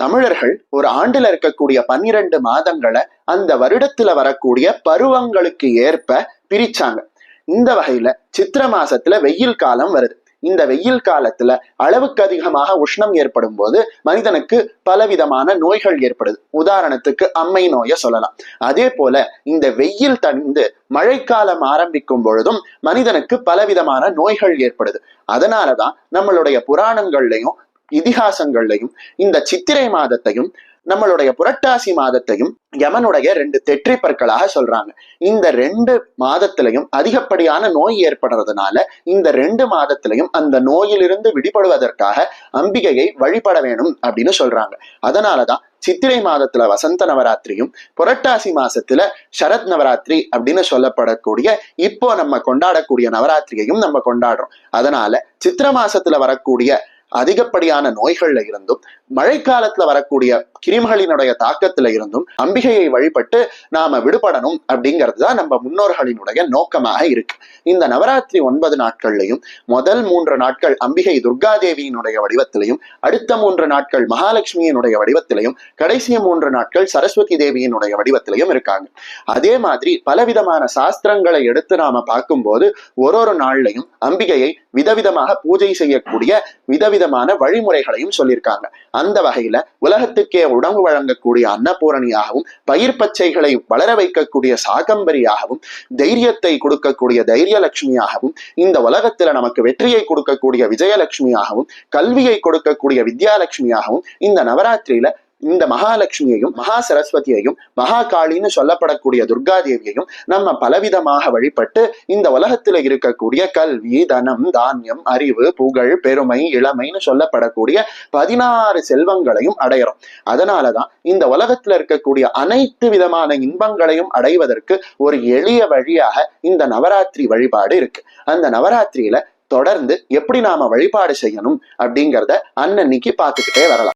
தமிழர்கள் ஒரு ஆண்டுல இருக்கக்கூடிய பன்னிரண்டு மாதங்களை அந்த வருடத்துல வரக்கூடிய பருவங்களுக்கு ஏற்ப பிரிச்சாங்க. இந்த வகையில சித்திர மாசத்துல வெயில் காலம் வருது. இந்த வெயில் காலத்துல அளவுக்கு அதிகமாக உஷ்ணம் ஏற்படும் போது மனிதனுக்கு பலவிதமான நோய்கள் ஏற்படுது. உதாரணத்துக்கு அம்மை நோயை சொல்லலாம். அதே போல இந்த வெயில் தணிந்து மழைக்காலம் ஆரம்பிக்கும் பொழுதும் மனிதனுக்கு பலவிதமான நோய்கள் ஏற்படுது. அதனாலதான் நம்மளுடைய புராணங்கள்லையும் இதிகாசங்கள்லையும் இந்த சித்திரை மாதத்தையும் நம்மளுடைய புரட்டாசி மாதத்தையும் யமனுடைய ரெண்டு தெற்றி பற்களாக சொல்றாங்க. இந்த ரெண்டு மாதத்திலையும் அதிகப்படியான நோய் ஏற்படுறதுனால இந்த ரெண்டு மாதத்திலையும் அந்த நோயிலிருந்து விடுபடுவதற்காக அம்பிகையை வழிபட வேணும் அப்படின்னு சொல்றாங்க. அதனாலதான் சித்திரை மாதத்துல வசந்த நவராத்திரியும் புரட்டாசி மாசத்துல சரத் நவராத்திரி அப்படின்னு சொல்லப்படக்கூடிய இப்போ நம்ம கொண்டாடக்கூடிய நவராத்திரியையும் நம்ம கொண்டாடுறோம். அதனால சித்திர மாசத்துல வரக்கூடிய அதிகப்படியான நோய்கள்ல இருந்தும் மழைக்காலத்துல வரக்கூடிய கிருமிகளினுடைய தாக்கத்துல இருந்தும் அம்பிகையை வழிபட்டு நாம விடுபடணும் அப்படிங்கிறது தான் நம்ம முன்னோர்களினுடைய நோக்கமாக இருக்கு. இந்த நவராத்திரி ஒன்பது நாட்கள்லையும் முதல் மூன்று நாட்கள் அம்பிகை துர்காதேவியினுடைய வடிவத்திலையும் அடுத்த மூன்று நாட்கள் மகாலட்சுமியினுடைய வடிவத்திலையும் கடைசி மூன்று நாட்கள் சரஸ்வதி தேவியினுடைய வடிவத்திலையும் இருக்காங்க. அதே மாதிரி பலவிதமான சாஸ்திரங்களை எடுத்து நாம பார்க்கும்போது ஒரு ஒரு நாள்லையும் அம்பிகையை விதவிதமாக பூஜை செய்யக்கூடிய விதவிதமான வழிமுறைகளையும் சொல்லியிருக்காங்க. அந்த வகையில உலகத்துக்கே உணவு வழங்கக்கூடிய அன்னபூரணியாகவும் பயிர் பச்சைகளை வளர வைக்கக்கூடிய சாகம்பரியாகவும் தைரியத்தை கொடுக்கக்கூடிய தைரியலட்சுமியாகவும் இந்த உலகத்துல நமக்கு வெற்றியை கொடுக்கக்கூடிய விஜயலட்சுமியாகவும் கல்வியை கொடுக்கக்கூடிய வித்யாலட்சுமியாகவும் இந்த நவராத்திரியில இந்த மகாலட்சுமியையும் மகா சரஸ்வதியையும் மகா காளின்னு சொல்லப்படக்கூடிய துர்காதேவியையும் நம்ம பலவிதமாக வழிபட்டு இந்த உலகத்துல இருக்கக்கூடிய கல்வி தனம் தானியம் அறிவு புகழ் பெருமை இளமைன்னு சொல்லப்படக்கூடிய பதினாறு செல்வங்களையும் அடையிறோம். அதனாலதான் இந்த உலகத்துல இருக்கக்கூடிய அனைத்து விதமான இன்பங்களையும் அடைவதற்கு ஒரு எளிய வழியாக இந்த நவராத்திரி வழிபாடு இருக்கு. அந்த நவராத்திரியில தொடர்ந்து எப்படி நாம வழிபாடு செய்யணும் அப்படிங்கிறத அன்னன்னைக்கு பார்த்துக்கிட்டே வரலாம்.